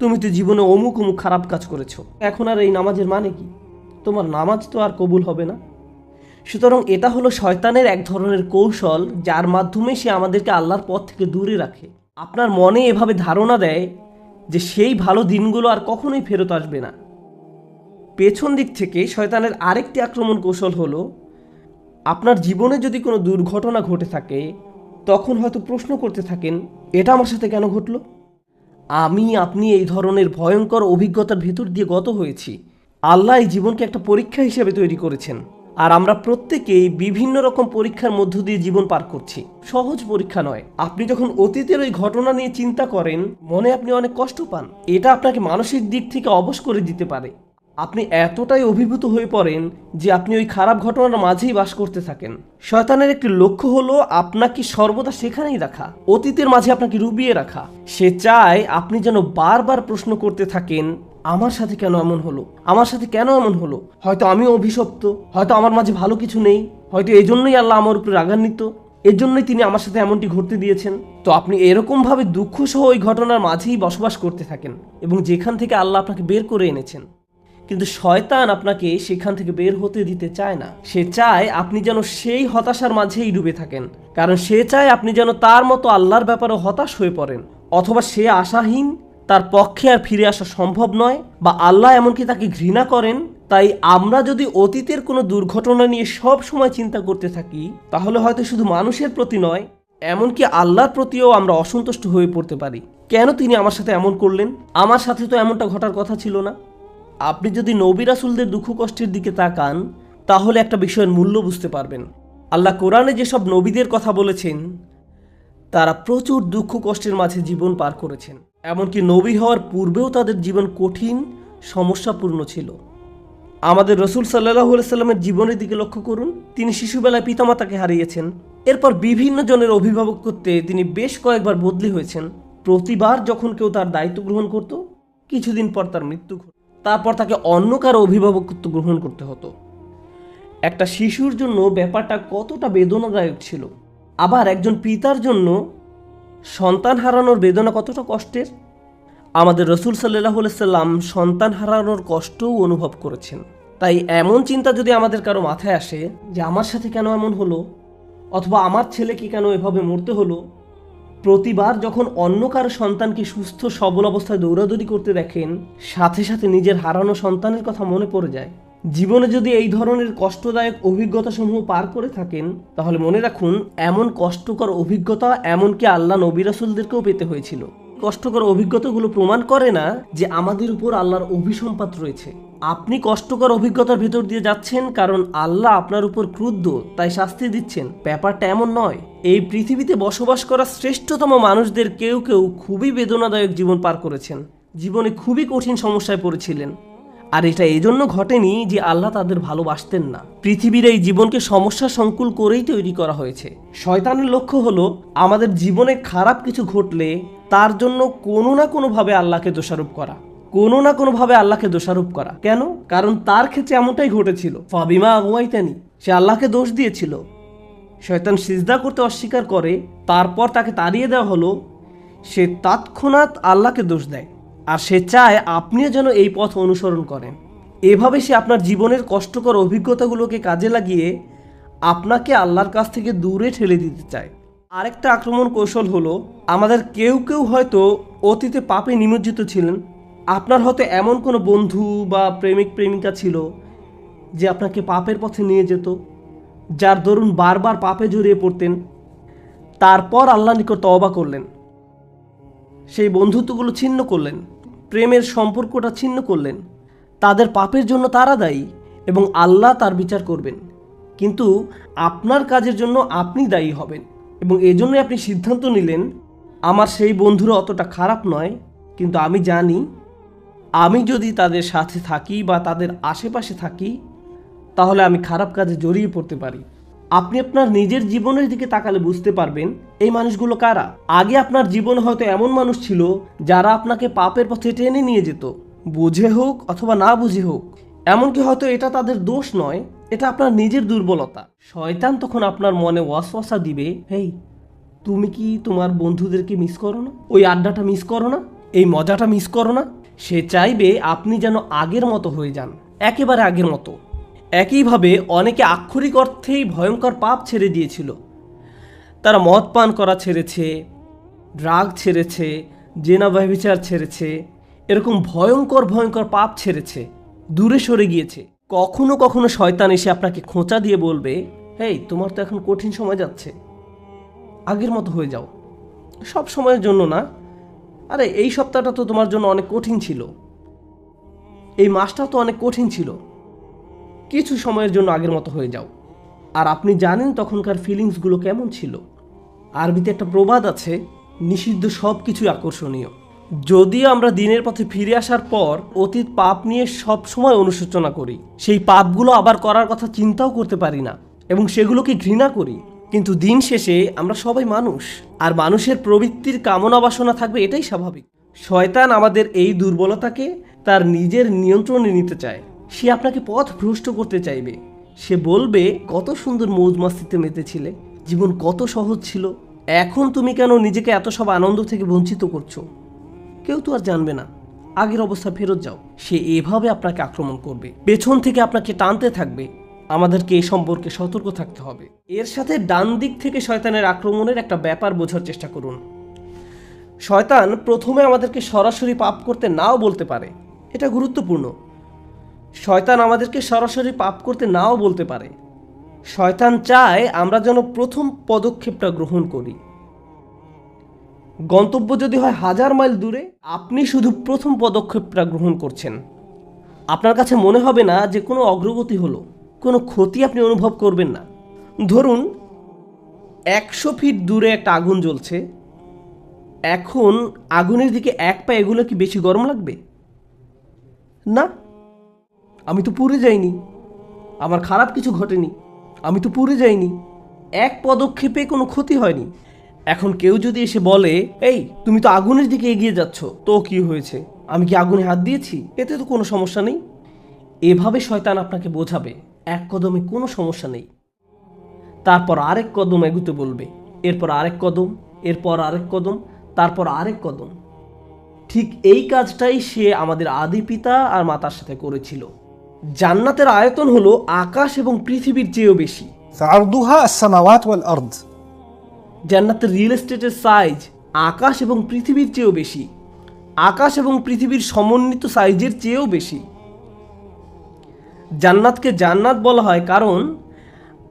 তুমি তো জীবনে অমুক অমুক খারাপ কাজ করেছ। এখন আর এই নামাজের মানে কি? তোমার নামাজ তো আর কবুল হবে না। সুতরাং এটা হলো শয়তানের এক ধরনের কৌশল, যার মাধ্যমে সে আমাদেরকে আল্লাহর পথ থেকে দূরে রাখে। আপনার মনে এভাবে ধারণা দেয় যে সেই ভালো দিনগুলো আর কখনোই ফেরত আসবে না। পেছন দিক থেকে শয়তানের আরেকটি আক্রমণ কৌশল হলো, আপনার জীবনে যদি কোনো দুর্ঘটনা ঘটে থাকে, তখন হয়তো প্রশ্ন করতে থাকেন, এটা আমার সাথে কেন ঘটলো? আমি, আপনি এই ধরনের ভয়ঙ্কর অভিজ্ঞতার ভেতর দিয়ে গত হয়েছি। আল্লাহ এই জীবনকে একটা পরীক্ষা হিসেবে তৈরি করেছেন। আর আমরা প্রত্যেকেই বিভিন্ন রকম পরীক্ষার মধ্য দিয়ে জীবন পার করছি। সহজ পরীক্ষা নয়। আপনি যখন অতীতের ওই ঘটনা নিয়ে চিন্তা করেন, মনে আপনি অনেক কষ্ট পান। এটা আপনাকে মানসিক দিক থেকে অবশ করে দিতে পারে। আপনি এতটাই অভিভূত হয়ে পড়েন যে আপনি ওই খারাপ ঘটনার মাঝেই বাস করতে থাকেন। শয়তানের একটি লক্ষ্য হলো আপনাকে সর্বদা সেখানেই রাখা, অতীতের মাঝে আপনাকে রুবিয়ে রাখা। সে চায় আপনি যেন বারবার প্রশ্ন করতে থাকেন, আমার সাথে কেন এমন হলো? আমার সাথে কেন এমন হলো? হয়তো আমি অভিশপ্ত, হয়তো আমার মাঝে ভালো কিছু নেই, হয়তো এই জন্যই আল্লাহ আমার উপরে রাগান্বিত এর জন্যই তিনি আমার সাথে এমনটি ঘটতে দিয়েছেন। তো আপনি এরকমভাবে দুঃখ সহ ওই ঘটনার মাঝেই বসবাস করতে থাকেন এবং যেখান থেকে আল্লাহ আপনাকে বের করে এনেছেন। কিন্তু শয়তান আপনাকে সেখান থেকে বের হতে দিতে চায় না। সে চায় আপনি যেন সেই হতাশার মাঝেই ডুবে থাকেন। কারণ সে চায় আপনি যেন তার মতো আল্লাহর ব্যাপারে হতাশ হয়ে পড়েন। অথবা সে আশাহীন, তার পক্ষে আর ফিরে আসা সম্ভব নয়, বা আল্লাহ এমনকি তাকে ঘৃণা করেন। তাই আমরা যদি অতীতের কোনো দুর্ঘটনা নিয়ে সব সময় চিন্তা করতে থাকি, তাহলে হয়তো শুধু মানুষের প্রতি নয়, এমনকি আল্লাহর প্রতিও আমরা অসন্তুষ্ট হয়ে পড়তে পারি। কেন তিনি আমার সাথে এমন করলেন? আমার সাথে তো এমনটা ঘটার কথা ছিল না। আপনি যদি নবী রাসুলদের দুঃখ কষ্টের দিকে তাকান, তাহলে একটা বিষয়ের মূল্য বুঝতে পারবেন। আল্লাহ কোরআনে যেসব নবীদের কথা বলেছেন, তারা প্রচুর দুঃখ কষ্টের মাঝে জীবন পার করেছেন। এমনকি নবী হওয়ার পূর্বেও তাদের জীবন কঠিন, সমস্যাপূর্ণ ছিল। আমাদের রসুল সাল্লাহ সাল্লামের জীবনের দিকে লক্ষ্য করুন। তিনি শিশুবেলায় পিতামাতাকে হারিয়েছেন। এরপর বিভিন্ন জনের অভিভাবক করতে তিনি বেশ কয়েকবার বদলি হয়েছেন। প্রতিবার যখন কেউ তার দায়িত্ব গ্রহণ করত, কিছুদিন পর তার মৃত্যু ঘটত তারপর তাকে অন্য কারও অভিভাবকত্ব গ্রহণ করতে হতো। একটা শিশুর জন্য ব্যাপারটা কতটা বেদনাদায়ক ছিল। আবার একজন পিতার জন্য সন্তান হারানোর বেদনা কতটা কষ্টের। আমাদের রসুল সাল্লাহ সাল্লাম সন্তান হারানোর কষ্টও অনুভব করেছেন। তাই এমন চিন্তা যদি আমাদের কারও মাথায় আসে যে আমার সাথে কেন এমন হলো, অথবা আমার ছেলেকে কেন এভাবে মরতে হলো প্রতিবার যখন অন্য কারও সন্তানকে সুস্থ, সবল অবস্থায় দৌড়াদৌড়ি করতে দেখেন, সাথে সাথে নিজের হারানো সন্তানের কথা মনে পড়ে যায়। জীবনে যদি এই ধরনের কষ্টদায়ক অভিজ্ঞতা সমূহ পার করে থাকেন, তাহলে মনে রাখুন, এমন কষ্টকর অভিজ্ঞতা এমনকি আল্লাহ নবী রাসুলদেরকেও পেতে হয়েছিল। কষ্টকর অভিজ্ঞতাগুলো প্রমাণ করে না যে আমাদের উপর আল্লাহর অভিসম্পাত রয়েছে। আপনি কষ্টকর অভিজ্ঞতার ভেতর দিয়ে যাচ্ছেন কারণ আল্লাহ আপনার উপর ক্রুদ্ধ, তাই শাস্তি দিচ্ছেন। ব্যাপারটা এমন নয়। এই পৃথিবীতে বসবাস করা শ্রেষ্ঠতম মানুষদের কেউ কেউ খুবই বেদনাদায়ক জীবন পার করেছেন। জীবনে খুবই কঠিন সমস্যায় পড়েছিলেন। আর এটা এজন্য ঘটেনি যে আল্লাহ তাদের ভালোবাসতেন না। পৃথিবীর এই জীবনকে সমস্যা সংকুল করেই তৈরি করা হয়েছে। শয়তানের লক্ষ্য হলো, আমাদের জীবনে খারাপ কিছু ঘটলে তার জন্য কোনো না কোনোভাবে আল্লাহকে দোষারোপ করা। কোনো না কোনোভাবে আল্লাহকে দোষারোপ করা। কেন? কারণ তার ক্ষেত্রে এমনটাই ঘটেছিল। ফাবিমা আগুয়াইতানি সে আল্লাহকে দোষ দিয়েছিল। শয়তান সিজদা করতে অস্বীকার করে, তারপর তাকে তাড়িয়ে দেওয়া হলো, সে তৎক্ষণাৎ আল্লাহকে দোষ দেয়। আর সে চায় আপনিও যেন এই পথ অনুসরণ করেন। এভাবে সে আপনার জীবনের কষ্টকর অভিজ্ঞতাগুলোকে কাজে লাগিয়ে আপনাকে আল্লাহর কাছ থেকে দূরে ঠেলে দিতে চায়। আরেকটা আক্রমণ কৌশল হলো, আমাদের কেউ কেউ হয়তো অতীতে পাপে নিমজ্জিত ছিলেন আপনার হয়তো এমন কোনো বন্ধু বা প্রেমিক, প্রেমিকা ছিল যে আপনাকে পাপের পথে নিয়ে যেত, যার দরুন বারবার পাপে জড়িয়ে পড়তেন, তারপর আল্লাহ নিকট তওবা করলেন। সেই বন্ধুত্বগুলো ছিন্ন করলেন, প্রেমের সম্পর্কটা ছিন্ন করলেন। তাদের পাপের জন্য তারা দায়ী এবং আল্লাহ তার বিচার করবেন। কিন্তু আপনার কাজের জন্য আপনি দায়ী হবেন এবং এজন্যই আপনি সিদ্ধান্ত নিলেন, আমার সেই বন্ধুরা অতটা খারাপ নয়, কিন্তু আমি জানি আমি যদি তাদের সাথে থাকি বা তাদের আশেপাশে থাকি, তাহলে আমি খারাপ কাজে জড়িয়ে পড়তে পারি। আপনি আপনার নিজের জীবনের দিকে তাকালে বুঝতে পারবেন, এই মানুষগুলো কারা? আগে আপনার জীবনে হয়তো এমন মানুষ ছিল, যারা আপনাকে পাপের পথে টেনে নিয়ে যেত। বুঝে হোক অথবা না বুঝে হোক, এমনকি হয়তো এটা তাদের দোষ নয়, এটা আপনার নিজের দুর্বলতা। শয়তান তখন আপনার মনে ওয়াসওয়াসা দিবে, হেই, তুমি কি তোমার বন্ধুদেরকে মিস করো না? ওই আড্ডাটা মিস করো না? এই মজাটা মিস করো না? সে চাইবে আপনি যেন আগের মতো হয়ে যান, একেবারে আগের মতো। একইভাবে অনেকে আক্ষরিক অর্থেই ভয়ঙ্কর পাপ ছেড়ে দিয়েছিল। তারা মদ পান করা ছেড়েছে ড্রাগ ছেড়েছে, জেনা ব্যভিচার ছেড়েছে, এরকম ভয়ঙ্কর ভয়ঙ্কর পাপ ছেড়েছে, দূরে সরে গিয়েছে। কখনো কখনো শয়তান এসে আপনাকে খোঁচা দিয়ে বলবে, হেই, তোমার তো এখন কঠিন সময় যাচ্ছে। আগের মতো হয়ে যাও। সব সময়ের জন্য না আরে, এই সপ্তাহটা তো তোমার জন্য অনেক কঠিন ছিল। এই মাসটা তো অনেক কঠিন ছিল। কিছু সময়ের জন্য আগের মতো হয়ে যাও। আর আপনি জানেন তখনকার ফিলিংসগুলো কেমন ছিল। আরবিতে একটা প্রবাদ আছে, নিষিদ্ধ সব কিছুই আকর্ষণীয়। যদিও আমরা দিনের পথে ফিরে আসার পর অতীত পাপ নিয়ে সব সময় অনুশোচনা করি, সেই পাপগুলো আবার করার কথা চিন্তাও করতে পারি না, এবং সেগুলোকে ঘৃণা করি। কিন্তু দিন শেষে আমরা সবাই মানুষ, আর মানুষের প্রবৃত্তির কামনা বাসনা থাকবে এটাই স্বাভাবিক। শয়তান আমাদের এই দুর্বলতাকে তার নিজের নিয়ন্ত্রণে নিতে চায়। সে আপনাকে পথ ভ্রষ্ট করতে চাইবে। সে বলবে, কত সুন্দর মৌজ মাস্তিতে মেতেছিলে, জীবন কত সহজ ছিল। এখন তুমি কেন নিজেকে এত সব আনন্দ থেকে বঞ্চিত করছ? কেউ তো আর জানবে না। আগের অবস্থা ফেরত যাও। সে এভাবে আপনাকে আক্রমণ করবে। পেছন থেকে আপনাকে টানতে থাকবে। আমাদেরকে এ সম্পর্কে সতর্ক থাকতে হবে। এর সাথে ডান দিক থেকে শয়তানের আক্রমণের একটা ব্যাপার বোঝার চেষ্টা করুন। শয়তান প্রথমে আমাদেরকে সরাসরি পাপ করতে নাও বলতে পারে। এটা গুরুত্বপূর্ণ। শয়তান আমাদেরকে সরাসরি পাপ করতে নাও বলতে পারে। শয়তান চায় আমরা যেন প্রথম পদক্ষেপটা গ্রহণ করি। গন্তব্য যদি হয় হাজার মাইল দূরে, আপনি শুধু প্রথম পদক্ষেপটা গ্রহণ করছেন। আপনার কাছে মনে হবে না যে কোনো অগ্রগতি হলো। কোনো ক্ষতি আপনি অনুভব করবেন না। ধরুন, একশো ফিট দূরে একটা আগুন জ্বলছে। এখন আগুনের দিকে এক পা এগুলো কি বেশি গরম লাগবে? না, আমি তো পুড়ে যাইনি। আমার খারাপ কিছু ঘটেনি। আমি তো পুড়ে যাইনি। এক পদক্ষেপে কোনো ক্ষতি হয়নি। এখন কেউ যদি এসে বলে, এই, তুমি তো আগুনের দিকে এগিয়ে যাচ্ছ, তো কি হয়েছে? আমি কি আগুনে হাত দিয়েছি? এতে তো কোনো সমস্যা নেই? এভাবে শয়তান আপনাকে বোঝাবে। এক কদমে কোনো সমস্যা নেই। তারপর আরেক কদম এগুতে বলবে এরপর আরেক কদম এরপর আরেক কদম তারপর আরেক কদম। ঠিক এই কাজটাই সে আমাদের আদি পিতা আর মাতার সাথে করেছিল। জান্নাতের আয়তন হলো আকাশ এবং পৃথিবীর চেয়েও বেশি। জান্নাতের রিয়েল এস্টেটের সাইজ আকাশ এবং পৃথিবীর চেয়েও বেশি। আকাশ এবং পৃথিবীর সমন্বিত সাইজের চেয়েও বেশি। জান্নাতকে জান্নাত বলা হয় কারণ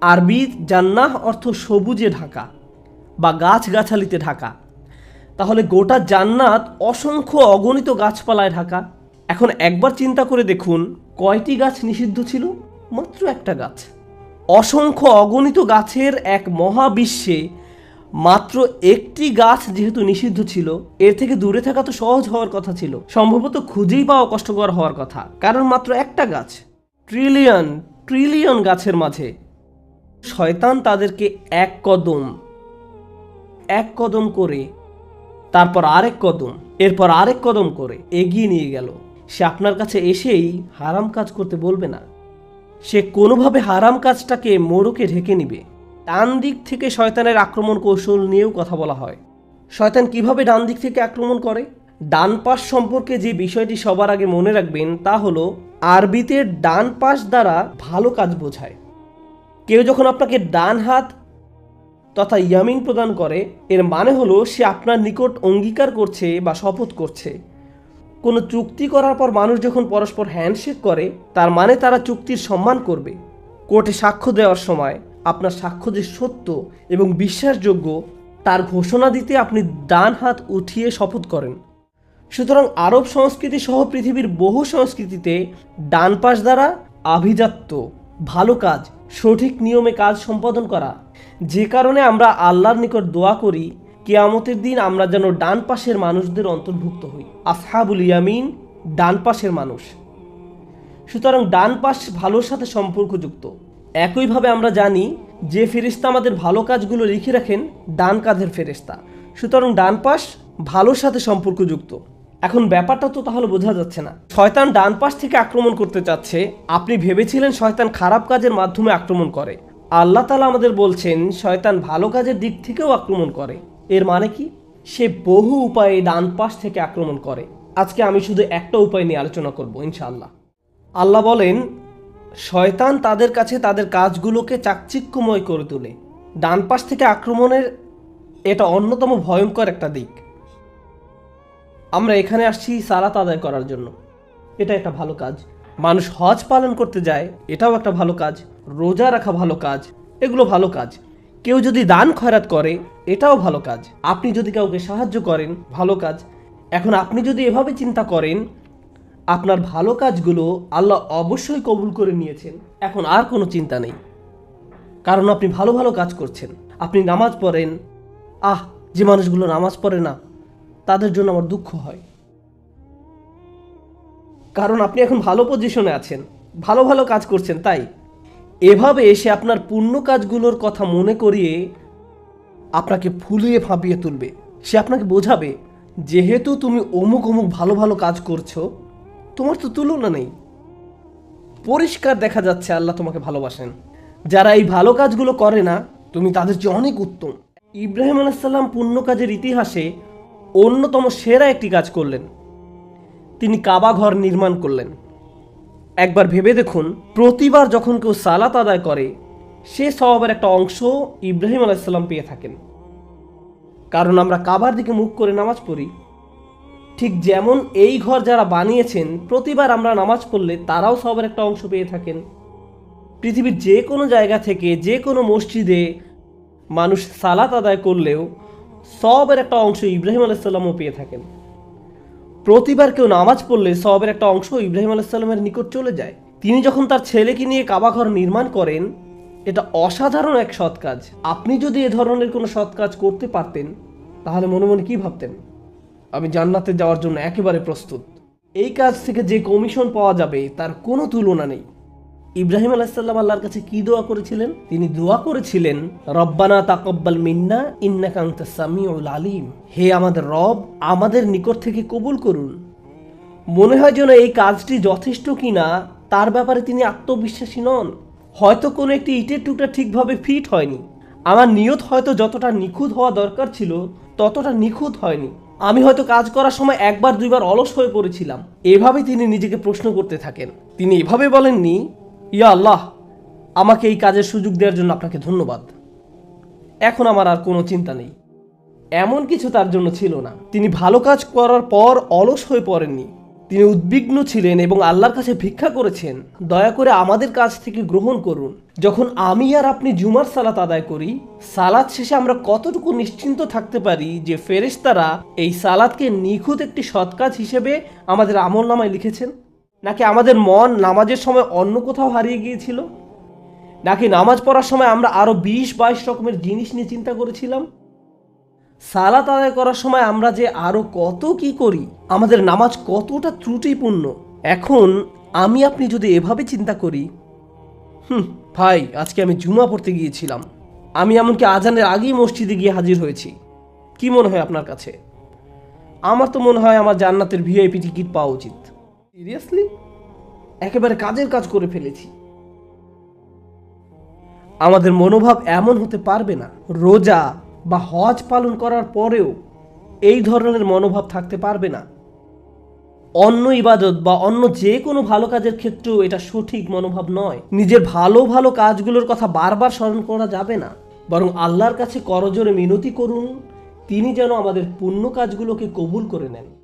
আরবি জান্নাহ অর্থ সবুজে ঢাকা বা গাছগাছালিতে ঢাকা। তাহলে গোটা জান্নাত অসংখ্য অগণিত গাছপালায় ঢাকা। এখন একবার চিন্তা করে দেখুন, কয়টি গাছ নিষিদ্ধ ছিল? মাত্র একটা গাছ। অসংখ্য অগণিত গাছের এক মহাবিশ্বে মাত্র একটি গাছ যেহেতু নিষিদ্ধ ছিল, এর থেকে দূরে থাকা তো সহজ হওয়ার কথা ছিল। সম্ভবত খুঁজেই পাওয়া কষ্টকর হওয়ার কথা। কারণ মাত্র একটা গাছ। ট্রিলিয়ন ট্রিলিয়ন গাছের মাঝে। শয়তান তাদেরকে এক কদম এক কদম করে, তারপর আরেক কদম, এরপর আরেক কদম করে এগিয়ে নিয়ে গেল। সে আপনার কাছে এসেই হারাম কাজ করতে বলবে না। সে কোনোভাবে হারাম কাজটাকে মোড়কে ঢেকে নিবে। ডান দিক থেকে শয়তানের আক্রমণ কৌশল নিয়েও কথা বলা হয়। শয়তান কীভাবে ডান দিক থেকে আক্রমণ করে? ডান পাশ সম্পর্কে যে বিষয়টি সবার আগে মনে রাখবেন তা হলো আরবিতে ডান পাশ দ্বারা ভালো কাজ বোঝায়। কেউ যখন আপনাকে ডান হাত তথা ইয়ামিন প্রদান করে, এর মানে হলো সে আপনার নিকট অঙ্গীকার করছে বা শপথ করছে। কোনো চুক্তি করার পর মানুষ যখন পরস্পর হ্যান্ডশেক করে, তার মানে তারা চুক্তির সম্মান করবে। কোর্টে সাক্ষ্য দেওয়ার সময় আপনার সাক্ষ্য যে সত্য এবং বিশ্বাসযোগ্য, তার ঘোষণা দিতে আপনি ডান হাত উঠিয়ে শপথ করেন। সুতরাং আরব সংস্কৃতি সহ পৃথিবীর বহু সংস্কৃতিতে ডান পাশ দ্বারা আভিজাত্য, ভালো কাজ, সঠিক নিয়মে কাজ সম্পাদন করা। যে কারণে আমরা আল্লাহর নিকট দোয়া করি, কেয়ামতের দিন আমরা যেন ডান পাশের মানুষদের অন্তর্ভুক্ত হই। আসহাবুল ইয়ামিন, ডান পাশের মানুষ। সুতরাং ডান পাশ ভালোর সাথে সম্পর্কযুক্ত। একইভাবে আমরা জানি যে ফেরিস্তা আমাদের ভালো কাজগুলো লিখে রাখেন, ডান কাঁধের ফেরিস্তা সুতরাং ডান পাশ ভালোর সাথে সম্পর্কযুক্ত। এখন ব্যাপারটা তো তাহলে বোঝা যাচ্ছে না। শয়তান ডান পাশ থেকে আক্রমণ করতে চাচ্ছে। আপনি ভেবেছিলেন শয়তান খারাপ কাজের মাধ্যমে আক্রমণ করে। আল্লাহ তালা আমাদের বলছেন, শয়তান ভালো কাজের দিক থেকেও আক্রমণ করে। এর মানে কি? সে বহু উপায়ে ডান পাশ থেকে আক্রমণ করে। আজকে আমি শুধু একটা উপায় নিয়ে আলোচনা করব, ইনশাআল্লাহ। আল্লাহ বলেন, শয়তান তাদের কাছে তাদের কাজগুলোকে চাকচিক্যময় করে তোলে। ডান পাশ থেকে আক্রমণের এটা অন্যতম ভয়ঙ্কর একটা দিক। আমরা এখানে আসছি সালাত আদায় করার জন্য। এটা একটা ভালো কাজ। মানুষ হজ পালন করতে যায়, এটাও একটা ভালো কাজ। রোজা রাখা ভালো কাজ, এগুলো ভালো কাজ। কেউ যদি দান খয়রাত করে, এটাও ভালো কাজ। আপনি যদি কাউকে সাহায্য করেন, ভালো কাজ। এখন আপনি যদি এভাবে চিন্তা করেন, আপনার ভালো কাজগুলো আল্লাহ অবশ্যই কবুল করে নিয়েছেন। এখন আর কোনো চিন্তা নেই। কারণ আপনি ভালো ভালো কাজ করছেন। আপনি নামাজ পড়েন। আহ, যে মানুষগুলো নামাজ পড়ে না। তাদের জন্য আমার দুঃখ হয়। কারণ আপনি এখন ভালো পজিশনে আছেন, ভালো ভালো কাজ করছেন, তাই? এভাবে এসে আপনার পূর্ণ কাজগুলোর কথা মনে করিয়ে আপনাকে ফুলিয়ে ফাঁপিয়ে তুলবে। সে আপনাকে বোঝাবে, যেহেতু তুমি অমুক অমুক ভালো ভালো কাজ করছ, তোমার তো তুলনা নেই। পরিষ্কার দেখা যাচ্ছে আল্লাহ তোমাকে ভালোবাসেন। যারা এই ভালো কাজগুলো করে না, তুমি তাদের চেয়ে অনেক উত্তম। ইব্রাহিম আলাইসাল্লাম পুণ্য কাজের ইতিহাসে অন্যতম সেরা একটি কাজ করলেন। তিনি কাবা ঘর নির্মাণ করলেন। একবার ভেবে দেখুন, প্রতিবার যখন কেউ সালাত আদায় করে, সে স্বভাবের একটা অংশ ইব্রাহিম আলাইসাল্লাম পেয়ে থাকেন। কারণ আমরা কাবার দিকে মুখ করে নামাজ পড়ি। ঠিক যেমন এই ঘর যারা বানিয়েছেন, প্রতিবার আমরা নামাজ পড়লে তারাও সবার একটা অংশ পেয়ে থাকেন। পৃথিবীর যে কোনো জায়গা থেকে যে কোনো মসজিদে মানুষ সালাত আদায় করলেও সবের একটা অংশ ইব্রাহিম আলাইসাল্লামও পেয়ে থাকেন। প্রতিবার কেউ নামাজ পড়লে সবের একটা অংশ ইব্রাহিম আলাইসাল্লামের নিকট চলে যায়। তিনি যখন তার ছেলেকে নিয়ে কাবাঘর নির্মাণ করেন, এটা অসাধারণ এক সৎ কাজ। আপনি যদি এ ধরনের কোনো সৎ কাজ করতে পারতেন, তাহলে মনে মনে কী ভাবতেন? আমি জান্নাতে যাওয়ার জন্য একেবারে প্রস্তুত। এই কাজ থেকে যে কমিশন পাওয়া যাবে, তার কোনো তুলনা নেই। ইব্রাহিম আলাইসাল্লাম আল্লাহর কাছে কি দোয়া করেছিলেন? তিনি দোয়া করেছিলেন, রব্বানা তাকব্বাল মিন্না, ইন্নাকা আনতাস সামিউল আলিম। হে আমাদের রব, আমাদের নিকট থেকে কবুল করুন। মনে হয় যেন এই কাজটি যথেষ্ট কিনা, তার ব্যাপারে তিনি আত্মবিশ্বাসী নন। হয়তো কোনো একটি ইটের টুকরা ঠিকভাবে ফিট হয়নি। আমার নিয়ত হয়তো যতটা নিখুঁত হওয়া দরকার ছিল, ততটা নিখুঁত হয়নি। আমি হয়তো কাজ করার সময় একবার দুইবার অলস হয়ে পড়েছিলাম। এভাবে তিনি নিজেকে প্রশ্ন করতে থাকেন। তিনি এভাবে বলেননি ইয়া আল্লাহ, আমাকে এই কাজের সুযোগ দেওয়ার জন্য আপনাকে ধন্যবাদ। এখন আমার আর কোনো চিন্তা নেই। এমন কিছু তার জন্য ছিল না। তিনি ভালো কাজ করার পর অলস হয়ে পড়েননি। তিনি উদ্বিগ্ন ছিলেন এবং আল্লাহর কাছে ভিক্ষা করেছেন। দয়া করে আমাদের কাছ থেকে গ্রহণ করুন। যখন আমি আর আপনি জুমার সালাত আদায় করি সালাদ শেষে আমরা কতটুকু নিশ্চিন্ত থাকতে পারি যে ফেরেশতারা এই সালাদকে নিখুঁত একটি সৎ কাজ হিসেবে আমাদের আমল নামায় লিখেছেন? নাকি আমাদের মন নামাজের সময় অন্য কোথাও হারিয়ে গিয়েছিল? নাকি নামাজ পড়ার সময় আমরা আরও বিশ বাইশ রকমের জিনিস নিয়ে চিন্তা করেছিলাম? সালাত আদায় করার সময় আমরা যে আরও কত কি করি, আমাদের নামাজ কতটা ত্রুটিপূর্ণ? এখন আমি আপনি যদি এভাবে চিন্তা করি, হুম, ভাই, আজকে আমি জুমা পড়তে গিয়েছিলাম। আমি এমনকি আজানের আগেই মসজিদে গিয়ে হাজির হয়েছি। কি মনে হয় আপনার কাছে? আমার তো মনে হয় আমার জান্নাতের ভিআইপি টিকিট পাওয়া উচিত। সিরিয়াসলি একেবারে কাজের কাজ করে ফেলেছি। আমাদের মনোভাব এমন হতে পারবে না। রোজা বা হজ পালন করার পরেও এই ধরনের মনোভাব থাকতে পারবে না। অন্য ইবাদত বা অন্য যে কোনো ভালো কাজের ক্ষেত্রেও এটা সঠিক মনোভাব নয়। নিজের ভালো ভালো কাজগুলোর কথা বারবার স্মরণ করা যাবে না। বরং আল্লাহর কাছে করজোরে মিনতি করুন। তিনি যেন আমাদের পুণ্য কাজগুলোকে কবুল করে নেন।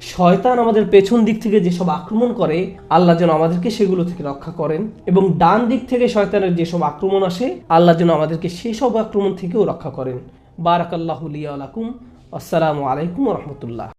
শয়তান আমাদের পেছন দিক থেকে যেসব আক্রমণ করে, আল্লাহ যেন আমাদেরকে সেগুলো থেকে রক্ষা করেন। এবং ডান দিক থেকে শয়তানের যেসব আক্রমণ আসে, আল্লাহ যেন আমাদেরকে সেসব আক্রমণ থেকেও রক্ষা করেন। বারাকাল্লাহ আলাকুম আসসালামু আলাইকুম রহমতুল্লাহ।